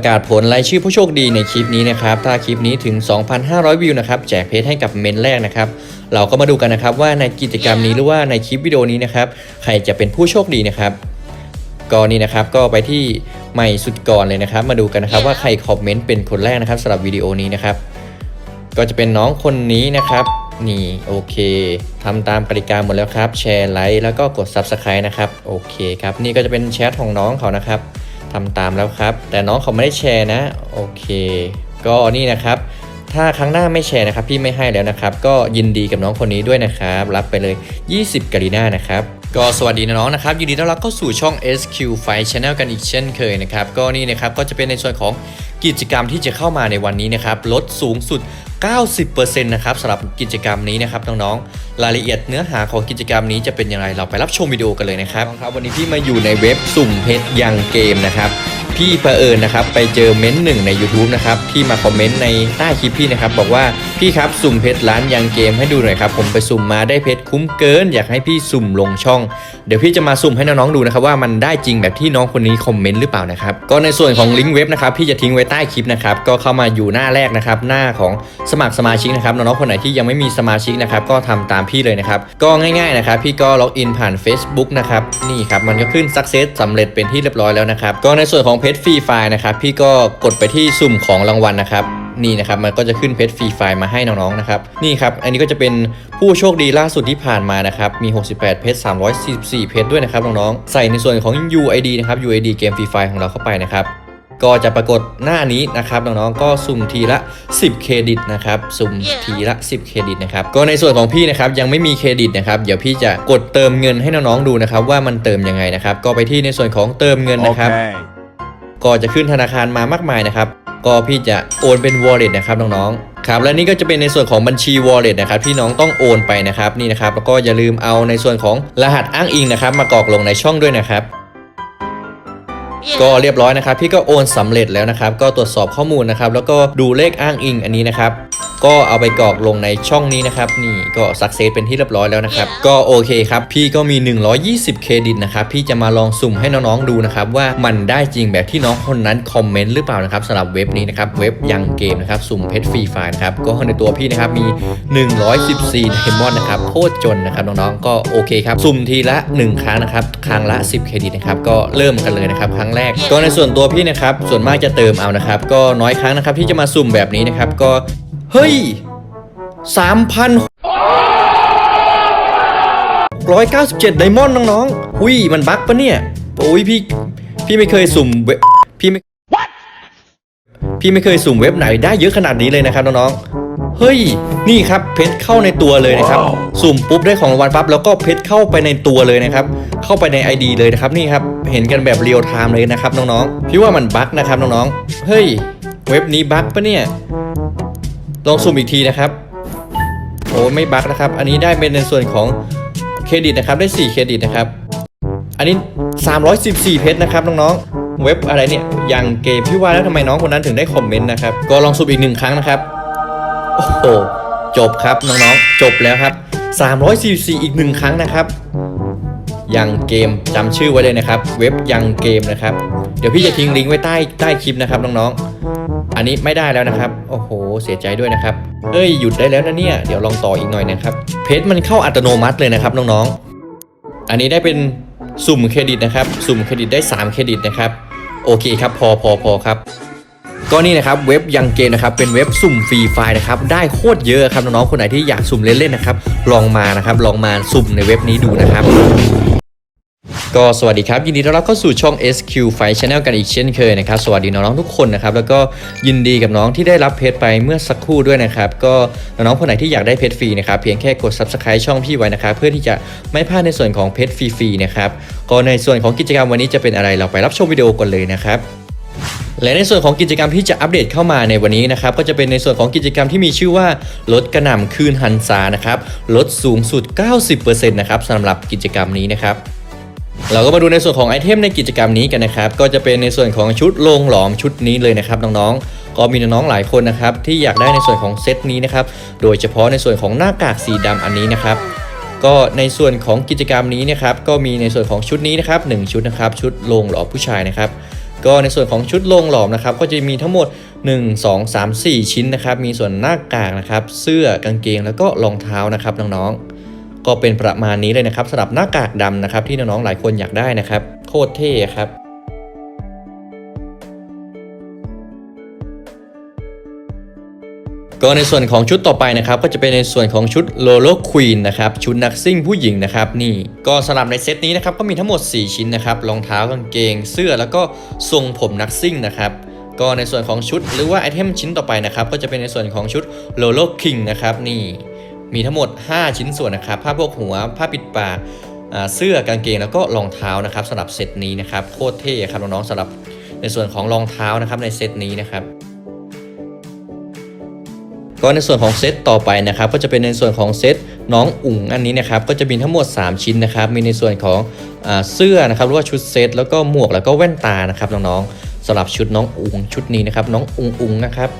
ประกาศผลรายชื่อผู้โชคดีในคลิปนี้นะครับ ถ้าคลิปนี้ถึง 2,500 วิวนะครับ แจกเพชรให้กับเมนแรกนะครับ เราก็มาดูกันนะครับว่าในกิจกรรมนี้หรือว่าในคลิปวิดีโอนี้นะครับ ใครจะเป็นผู้โชคดีนะครับก็นี่นะครับก็ไปที่ใหม่สุดก่อนเลยนะครับ มาดูกันนะครับว่าใครคอมเมนต์เป็นคนแรกนะครับสำหรับวิดีโอนี้นะครับ ก็จะเป็นน้องคนนี้นะครับ นี่โอเคทำตามกติกาหมดแล้วครับ แชร์ไลค์แล้วก็กด Subscribe นะครับ โอเคครับ นี่ก็จะเป็นแชทของน้องเขานะครับ ทำตามแล้วครับ แต่น้องเขาไม่ได้แชร์นะ โอเค ก็นี่นะครับ ถ้าครั้งหน้าไม่แชร์นะครับ พี่ไม่ให้แล้วนะครับ ก็ยินดีกับน้องคนนี้ด้วยนะครับ รับไปเลย 20กรีน่านะครับก็สวัสดีน้องนะครับยินดีต้อนรับเข้าสู่ช่อง SQ Fight Channel กันอีกเช่นเคยนะครับ ก็นี่นะครับก็จะเป็นในส่วนของกิจกรรมที่จะเข้ามาในวันนี้นะครับลดสูงสุด 90%นะครับสำหรับกิจกรรมนี้นะครับน้องๆ รายละเอียดเนื้อหาของกิจกรรมนี้จะเป็นอย่างไรเราไปรับชมวิดีโอกันเลยนะครับครับวันนี้พี่มาอยู่ในเว็บสุ่มเพชรยังเกมนะครับ พี่เผอิญนะครับไปเจอเม้นหนึ่งใน YouTube นะครับที่มาคอมเมนต์ในใต้คลิปพี่นะครับบอกว่าพี่ครับสุ่มเพชรร้านยังเกมให้ดูหน่อยครับผมไปสุ่มมาได้เพชรคุ้มเกิน อยากให้พี่สุ่มลงช่อง เดี๋ยวพี่จะมาสุ่มให้น้องๆดูนะครับว่ามันได้จริงแบบที่น้องคนนี้คอมเมนต์หรือเปล่านะครับก็ในส่วนของลิงก์เว็บนะครับพี่จะทิ้งไว้ใต้คลิปนะครับก็เข้ามาอยู่หน้าแรกนะครับหน้าของสมัครสมาชิกนะครับน้องๆคนไหนที่ยังไม่มีสมาชิกนะครับก็ทำตามพี่เลยนะครับก็ง่ายๆนะครับพี่ก็ล็อกอินผ่าน Facebook นะครับนี่ครับมันก็ขึ้น success สำเร็จเป็นที่เรียบร้อยแล้วนะครับก็ในส่วนของเพจฟรีไฟล์นะครับพี่ก็กดไปที่สุ่มของรางวัลนะครับนี่นะครับมันก็จะขึ้นเพชรฟรีไฟล์มาให้น้องๆนะครับนี่ครับอันนี้ก็จะเป็นผู้โชคดีล่าสุดที่ผ่านมานะครับมี 68 เพชร344 เพชรด้วยนะครับน้องๆใส่ในส่วนของ UID นะครับ UID เกมฟรีไฟล์ของเราเข้าไปนะครับก็จะปรากฏหน้านี้นะครับน้องๆก็สุ่มทีละ 10 เครดิตนะครับสุ่มทีละ 10 เครดิตนะครับก็ในส่วนของพี่นะครับยังไม่มีเครดิตนะครับเดี๋ยวพี่จะกดเติมเงินให้น้องๆดูนะครับว่ามันเติมยังไงนะครับก็ไปที่ในส่วนของเติมเงินนะครับ Okay. ก็จะขึ้นธนาคารมามากมายนะครับ ก็พี่จะโอนเป็น wallet นะครับน้องๆครับและนี่ก็จะเป็นในส่วนของบัญชี wallet นะครับที่น้องต้องโอนไปนะครับนี่นะครับแล้วก็อย่าลืมเอาในส่วนของรหัสอ้างอิงนะครับมากรอกลงในช่องด้วยนะครับก็เรียบร้อยนะครับ พี่ก็โอนสำเร็จแล้วนะครับ ก็ตรวจสอบข้อมูลนะครับ แล้วก็ดูเลขอ้างอิงอันนี้นะครับ ก็เอาไปกรอกลงในช่องนี้นะครับ นี่ก็สักเซสเป็นที่เรียบร้อยแล้วนะครับ ก็โอเคครับพี่ก็มี 120 เครดิตนะครับ พี่จะมาลองสุ่มให้น้องๆดูนะครับ ว่ามันได้จริงแบบที่น้องคนนั้นคอมเมนต์หรือเปล่านะครับสำหรับเว็บนี้นะครับ เว็บยังเกมนะครับ สุ่มเพชรฟรีไฟล์นะครับ ก็ในตัวพี่นะครับมี 114ไดมอนด์นะครับโคตรจนนะครับน้องๆก็โอเคครับสุ่มทีละ 1 ครั้งนะครับครั้งละ 10 เครดิตนะครับก็เริ่มกันเลยนะครับครั้งแรก ก็ในส่วนตัวพี่นะครับส่วนมากจะเติมเอานะครับก็น้อยครั้งนะครับที่จะมาสุ่มแบบนี้นะครับก็ เฮ้ยสามพันร้อยเก้าสิบเจ็ดไดมอนด์น้องๆอุ้ยมันบั๊กปะเนี่ย โอ้ยพี่ พี่ไม่เคยสุ่มเว็บพี่ไม่ พี่ไม่เคยสุ่มเว็บไหนได้เยอะขนาดนี้เลยนะครับน้องๆ เฮ้ย นี่ครับเพชรเข้าในตัวเลยนะครับ สุ่มปุ๊บได้ของรางวัลปั๊บแล้วก็เพชรเข้าไปในตัวเลยนะครับ เข้าไปใน ID เลยนะครับนี่ครับ เห็นกันแบบเรียลไทม์เลยนะครับน้องๆ พี่ว่ามันบั๊กนะครับน้องๆ เฮ้ย เว็บนี้บั๊กปะเนี่ย ลองสุ่มอีกทีนะครับโอ้ไม่บั๊กนะครับ อันนี้ได้เป็นในส่วนของเครดิตนะครับ ได้ 4 เครดิตนะครับ อันนี้ 314 เพชรนะครับน้องๆ เว็บอะไรเนี่ยยังเกมพี่ว่าแล้วทำไมน้องคนนั้นถึงได้คอมเมนต์นะครับ ก็ลองสุ่มอีกหนึ่งครั้งนะครับ โอ้โห จบครับน้องๆ จบแล้วครับ 344 อีกหนึ่งครั้งนะครับ ยังเกมจำชื่อไว้เลยนะครับ เว็บยังเกมนะครับ เดี๋ยวพี่จะทิ้งลิงก์ไว้ใต้ใต้คลิปนะครับน้องๆ อันนี้ไม่ได้แล้วนะครับ โอ้โห เสียใจด้วยนะครับ เอ้ยหยุดได้แล้วนะเนี่ย เดี๋ยวลองต่ออีกหน่อยนะครับ เพจมันเข้าอัตโนมัติเลยนะครับน้องๆ อันนี้ได้เป็นสุ่มเครดิตนะครับ สุ่มเครดิตได้ 3 เครดิตนะครับ โอเคครับ พอพอพอครับ ก็นี่นะครับเว็บยังเกมนะครับเป็นเว็บสุ่มฟรีไฟล์นะครับได้โคตรเยอะครับน้องๆคนไหนที่อยากสุ่มเล่นๆนะครับลองมานะครับลองมาสุ่มในเว็บนี้ดูนะครับก็สวัสดีครับ ยินดีต้อนรับเข้าสู่ช่อง SQ Fight Channel กันอีกเช่นเคยนะครับ สวัสดีน้องๆทุกคนนะครับ แล้วก็ยินดีกับน้องที่ได้รับเพจไปเมื่อสักครู่ด้วยนะครับ ก็น้องๆคนไหนที่อยากได้เพจฟรีนะครับ เพียงแค่กด Subscribe ช่องพี่ไว้นะครับ เพื่อที่จะไม่พลาดในส่วนของเพจฟรีๆนะครับ ก็ในส่วนของกิจกรรมวันนี้จะเป็นอะไรเราไปรับชมวิดีโอกันเลยนะครับ และในส่วนของกิจกรรมที่จะอัปเดตเข้ามาในวันนี้นะครับก็จะเป็นในส่วนของกิจกรรมที่มีชื่อว่าลดกระหน่ำคืนหันษานะครับลดสูงสุด 90%นะครับสำหรับกิจกรรมนี้นะครับเราก็มาดูในส่วนของไอเทมในกิจกรรมนี้กันนะครับ ก็จะเป็นในส่วนของชุดโลงหลอมชุดนี้เลยนะครับน้องๆ ก็มีน้องๆหลายคนนะครับที่อยากได้ในส่วนของเซตนี้นะครับ โดยเฉพาะในส่วนของหน้ากากสีดำอันนี้นะครับ ก็ในส่วนของกิจกรรมนี้นะครับ ก็มีในส่วนของชุดนี้นะครับหนึ่งชุดนะครับ ชุดโลงหลอมผู้ชายนะครับ ก็ในส่วนของชุดโลงหลอมนะครับก็จะมีทั้งหมด 1 2 3 4 ชิ้นนะครับมีส่วนหน้ากากนะครับเสื้อกางเกงแล้วก็รองเท้านะครับน้องๆก็เป็นประมาณนี้เลยนะครับสำหรับหน้ากากดำนะครับที่น้องๆหลายคนอยากได้นะครับ โคตรเท่ครับ ก็ในส่วนของชุดต่อไปนะครับก็จะเป็นในส่วนของชุดโลโลควีนนะครับชุดนักซิ่งผู้หญิงนะครับนี่ก็สำหรับในเซตนี้นะครับก็มีทั้งหมด 4 ชิ้นนะครับรองเท้ากางเกง เสื้อแล้วก็ทรงผมนักซิ่งนะครับก็ในส่วนของชุดหรือว่าไอเทมชิ้นต่อไปนะครับก็จะเป็นในส่วนของชุดโลโลคิงนะครับนี่มีทั้งหมด 5 ชิ้นส่วนนะครับผ้าโพกหัวผ้าปิดปากเสื้อกางเกงแล้วก็รองเท้านะครับสำหรับเซตนี้นะครับโคตรเท่ครับน้องๆสำหรับในส่วนของรองเท้านะครับในเซตนี้นะครับ ก็ในส่วนของเซตต่อไปนะครับก็จะเป็นในส่วนของเซตน้องอุ๋งอันนี้นะครับก็จะมีทั้งหมด 3 ชิ้นนะครับมีในส่วนของอเสื้อนะครับหรือว่าชุดเซตแล้วก็หมวกแล้วก็แว่นตานะครับน้องๆสำหรับชุดน้องอุ๋งชุดนี้นะครับน้องอุ๋งอุ๋งนะครับ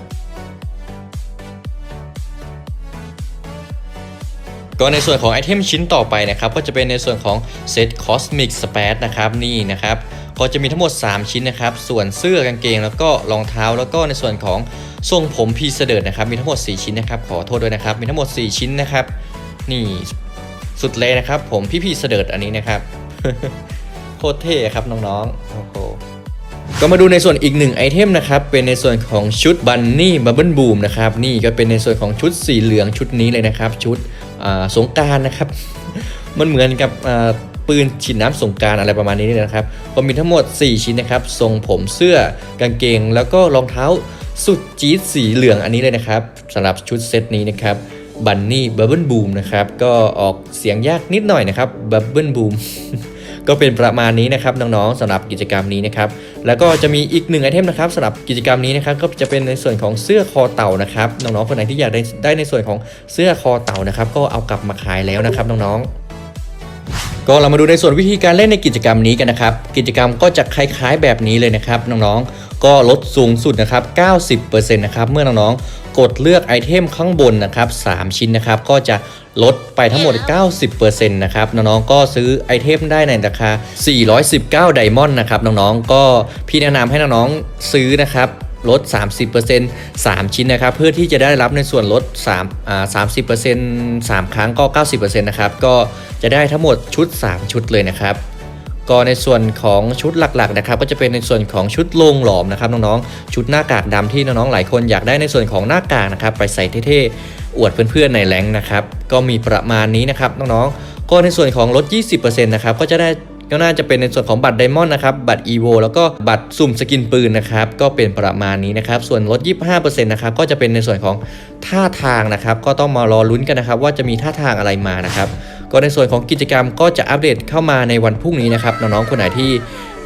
ก็ในส่วนของไอเทมชิ้นต่อไปนะครับก็จะเป็นในส่วนของเซตคอสมิกสเปซนะครับนี่นะครับ ก็จะมีทั้งหมด 3 ชิ้นนะครับ ส่วนเสื้อกางเกงแล้วก็รองเท้า แล้วก็ในส่วนของทรงผมพีเสดิร์ดนะครับ มีทั้งหมด 4 ชิ้นนะครับ ขอโทษด้วยนะครับ มีทั้งหมด 4 ชิ้นนะครับ นี่สุดเลยนะครับ ผมพี่พีเสดิร์ดอันนี้นะครับ โคตรเท่ครับน้องๆ โอ้โหก็มาดูในส่วนอีกหนึ่งไอเทมนะครับเป็นในส่วนของชุดบันนี่บับเบิลบูมนะครับนี่ก็เป็นในส่วนของชุดสีเหลืองชุดนี้เลยนะครับ ชุดสงการนะครับ มันเหมือนกับ ปืนฉีดน้ำสงการอะไรประมาณนี้นะครับก็มีทั้งหมด 4 ชิ้นนะครับทรงผมเสื้อกางเกง แล้วก็รองเท้าสุดจี๊ดสีเหลืองอันนี้เลยนะครับสำหรับชุดเซตนี้นะครับบันนี่บับเบิลบูมนะครับก็ออกเสียงยากนิดหน่อยนะครับบับเบิลบูมก็เป็นประมาณนี้นะครับน้องๆสำหรับกิจกรรมนี้นะครับแล้วก็จะมีอีกหนึ่งไอเทมนะครับสำหรับกิจกรรมนี้นะครับก็จะเป็นในส่วนของเสื้อคอเต่านะครับน้องๆคนไหนที่อยากได้ได้ในส่วนของเสื้อคอเต่านะครับก็เอากลับมาขายแล้วนะครับน้องๆ ก็เรามาดูในส่วนวิธีการเล่นในกิจกรรมนี้กันนะครับ กิจกรรมก็จะคล้ายๆแบบนี้เลยนะครับน้องๆ ก็ลดสูงสุดนะครับ 90%นะครับเมื่อน้องๆ กดเลือกไอเทมข้างบนนะครับ 3 ชิ้นนะครับ ก็จะลดไปทั้งหมด 90%นะครับน้องๆ ก็ซื้อไอเทมได้ในราคา 419 ไดมอนด์นะครับน้องๆ ก็พี่แนะนำให้น้องๆ ซื้อนะครับ ลด 30% 3 ชิ้นนะครับ เพื่อที่จะได้รับในส่วนลด3อ่า30% 3 ครั้งก็ 90%นะครับก็จะได้ทั้งหมดชุด 3 ชุดเลยนะครับก็ในส่วนของชุดหลักๆนะครับก็จะเป็นในส่วนของชุดโลงหลอมนะครับน้องๆชุดหน้ากากดำที่น้องๆหลายคนอยากได้ในส่วนของหน้ากากนะครับไปใส่เท่ๆอวดเพื่อนๆในแรงค์นะครับก็มีประมาณนี้นะครับน้องๆก็ในส่วนของลด 20%นะครับก็จะได้ ก็น่าจะเป็นในส่วนของบัตรไดมอนด์นะครับ บัตร EVO แล้วก็บัตรสุ่มสกินปืนนะครับ ก็เป็นประมาณนี้นะครับ ส่วนลด 25%นะครับก็จะเป็นในส่วนของท่าทางนะครับ ก็ต้องมารอลุ้นกันนะครับ ว่าจะมีท่าทางอะไรมานะครับ ก็ในส่วนของกิจกรรมก็จะอัปเดตเข้ามาในวันพรุ่งนี้นะครับน้องๆคนไหนที่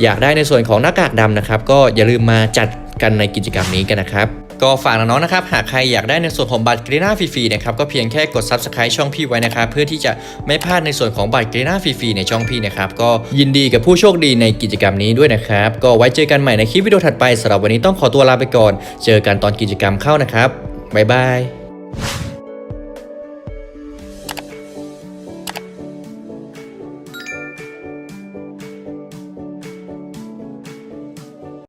อยากได้ในส่วนของหน้ากากดำนะครับ ก็อย่าลืมมาจัดกันในกิจกรรมนี้กันนะครับ ก็ฝากน้องๆนะครับ หากใครอยากได้ในส่วนของบัตรกรีน่าฟรีๆนะครับ ก็เพียงแค่กด Subscribe ช่องพี่ไว้นะครับ เพื่อที่จะไม่พลาดในส่วนของบัตรกรีน่าฟรีๆในช่องพี่นะครับ ก็ยินดีกับผู้โชคดีในกิจกรรมนี้ด้วยนะครับ ก็ไว้เจอกันใหม่ในคลิปวิดีโอถัดไปสำหรับวันนี้ต้องขอตัวลาไปก่อน เจอกันตอนกิจกรรมเข้านะครับบ๊ายบาย